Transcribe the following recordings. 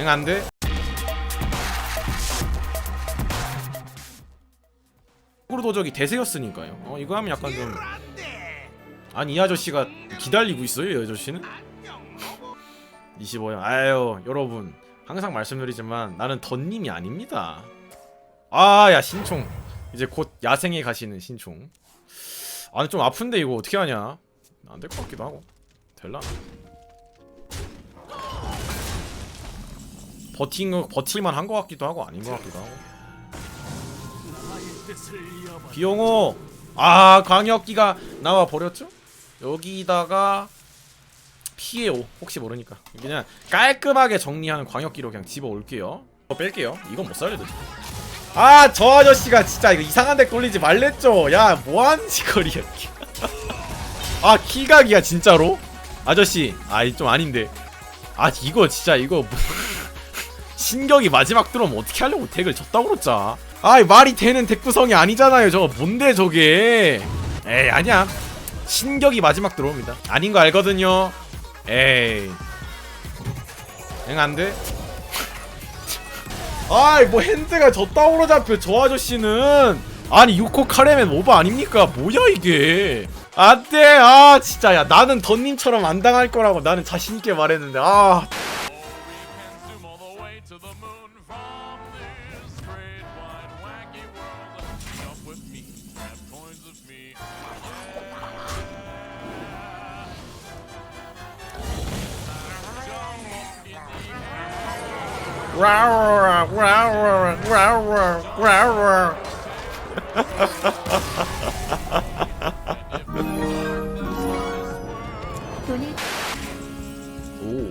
엥 안돼? 으로 도적이 대세였으니까요. 어 이거 하면 약간 좀 아니 이 아저씨가 기다리고 있어요 이 아저씨는? 25요. 아유 여러분 항상 말씀드리지만 나는 덧님이 아닙니다. 아 야 신총 이제 곧 야생에 가시는 신총. 아니 좀 아픈데 이거 어떻게 하냐? 안 될 것 같기도 하고 될라? 버틴 버틸만 한 것 같기도 하고 아닌 것 같기도 하고. 비용호 아 광역기가 나와 버렸죠? 여기다가 피해 오 혹시 모르니까 그냥 깔끔하게 정리하는 광역기로 그냥 집어 올게요. 어, 뺄게요. 이건 못 살려도 돼. 아저 아저씨가 진짜 이거 이상한 데 돌리지 말랬죠. 야 뭐하는 짓거리야. 아 키각이야 진짜로? 아저씨 아이 좀 아닌데. 아 이거 진짜 이거 뭐- 신격이 마지막 들어오면 어떻게 하려고 덱을 졌다고 그랬자. 아이 말이 되는 덱 구성이 아니잖아요. 저거 뭔데 저게? 에이 아니야. 신격이 마지막 들어옵니다. 아닌 거 알거든요. 에이. 엥 안돼? 아이 뭐 핸드가 저따오로 잡혀 저 아저씨는 아니 6코 카레맨 오버 아닙니까? 뭐야 이게? 안돼 아 진짜 야 나는 던님처럼 안 당할 거라고 나는 자신 있게 말했는데 아 돈을 오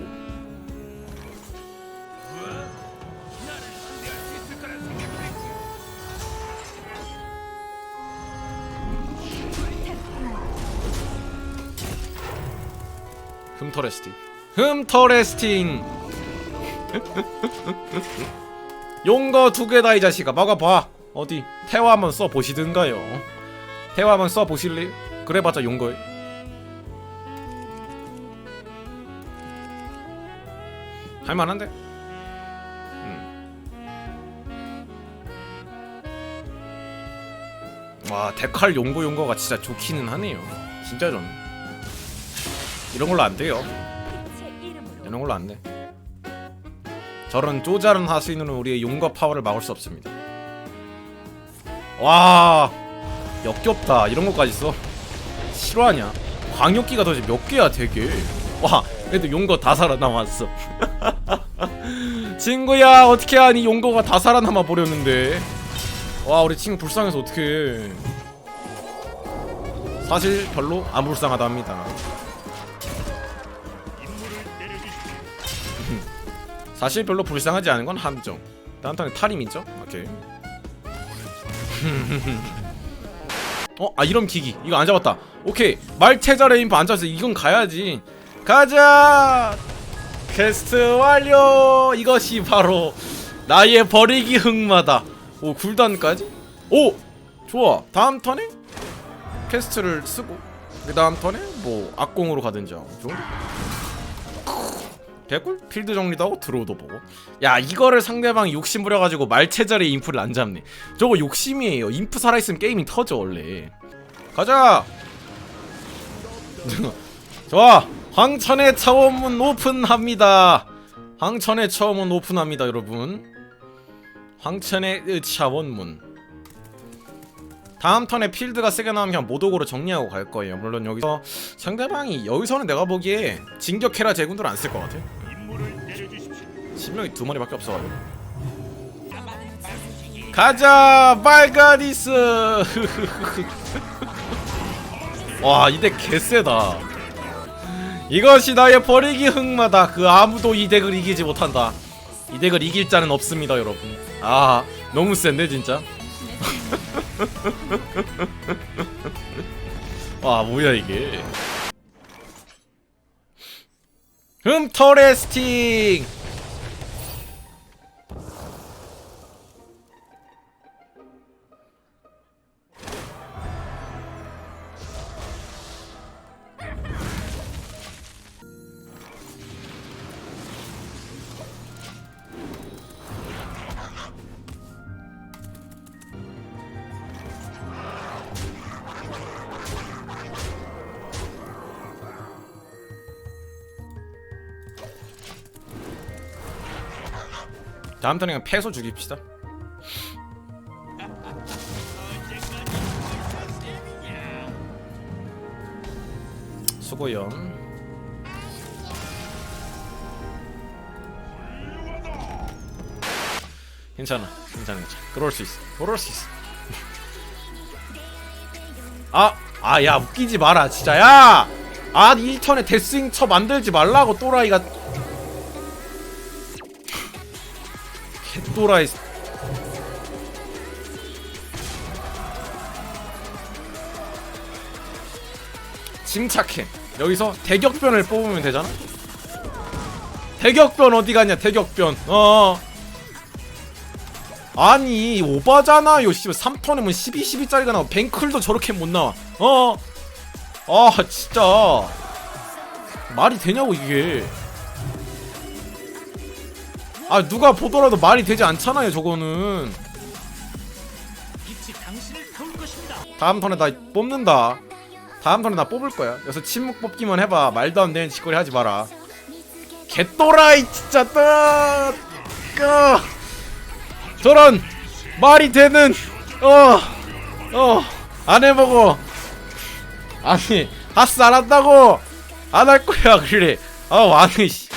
흠터레스팅. 흠터레스팅 용거 두 개다 이 자식아. 막아봐. 어디? 태화 한번 써보시든가요. 태화 한번 써보실래요? 그래봤자 용거에 할만한데? 음. 와 데칼 용거 용거가 진짜 좋기는 하네요. 진짜 좀 이런 걸로 안 돼요. 이런 걸로 안 돼. 저런 쪼잘한 하수인으로 우리의 용과 파워를 막을 수 없습니다. 와 역겹다 이런 것까지 써. 실화냐? 광역기가 도대체 몇 개야 되게. 와 그래도 용거 다 살아남았어. 친구야 어떻게 하니 용거가 다 살아남아 버렸는데. 와 우리 친구 불쌍해서 어떡해. 사실 별로 안 불쌍하답니다. 사실 별로 불쌍하지 않은 건 함정. 다음턴에 탈임 있죠? 오케이. 어, 아 이런 기기. 이거 안 잡았다. 오케이. 말체자 레인프 안 잡았어. 이건 가야지. 가자. 퀘스트 완료. 이것이 바로 나의 버리기 흑마다. 오 굴단까지? 오 좋아. 다음 턴에 퀘스트를 쓰고 그 다음 턴에 뭐 악공으로 가든지 하고 좋은. 개꿀? 필드 정리도 하고 드로우도 보고. 야 이거를 상대방이 욕심 부려가지고 말체자리 인프를 안 잡네. 저거 욕심이에요. 인프 살아있으면 게임이 터져 원래. 가자! 좋아. 황천의 차원문 오픈합니다. 황천의 차원문 오픈합니다 여러분. 황천의 차원문. 다음 턴에 필드가 세게 나오면 그냥 모독으로 정리하고 갈 거예요. 물론 여기서 상대방이 여기서는 내가 보기에 진격해라 제군들 안쓸 것 같아 신명이 두 마리밖에 없어가지고. 가자 말가디스! 와 이 덱 개쎄다. 이것이 나의 버리기 흑마다 그 아무도 이 덱을 이기지 못한다. 이 덱을 이길 자는 없습니다 여러분. 아 너무 센데 진짜? 와 뭐야 이게? 흠터레스팅 다음 턴에 그냥 패소 죽입시다. 수고요 괜찮아 괜찮아 괜찮아. 그럴 수 있어 그럴 수 있어. 아! 아 야 웃기지 마라 진짜. 야! 아 1턴에 데스윙 쳐 만들지 말라고 또라이가 개또라이 침착해. 여기서 대격변을 뽑으면 되잖아? 대격변 어디 갔냐 대격변. 어 아니 오바잖아요 씨발. 3턴이면 12, 12짜리가 나와. 뱅클도 저렇게 못 나와. 어. 아 진짜. 말이 되냐고 이게 아 누가 보더라도 말이 되지 않잖아요 저거는. 다음 턴에 나 뽑는다. 다음 턴에 나 뽑을 거야. 그래서 침묵 뽑기만 해봐. 말도 안 되는 짓거리 하지 마라. 개또라이 진짜. 따 까. 저런 말이 되는 어어 안 해보고 아니 하스 안 한다고 안 할 거야 그래. 아 아니 씨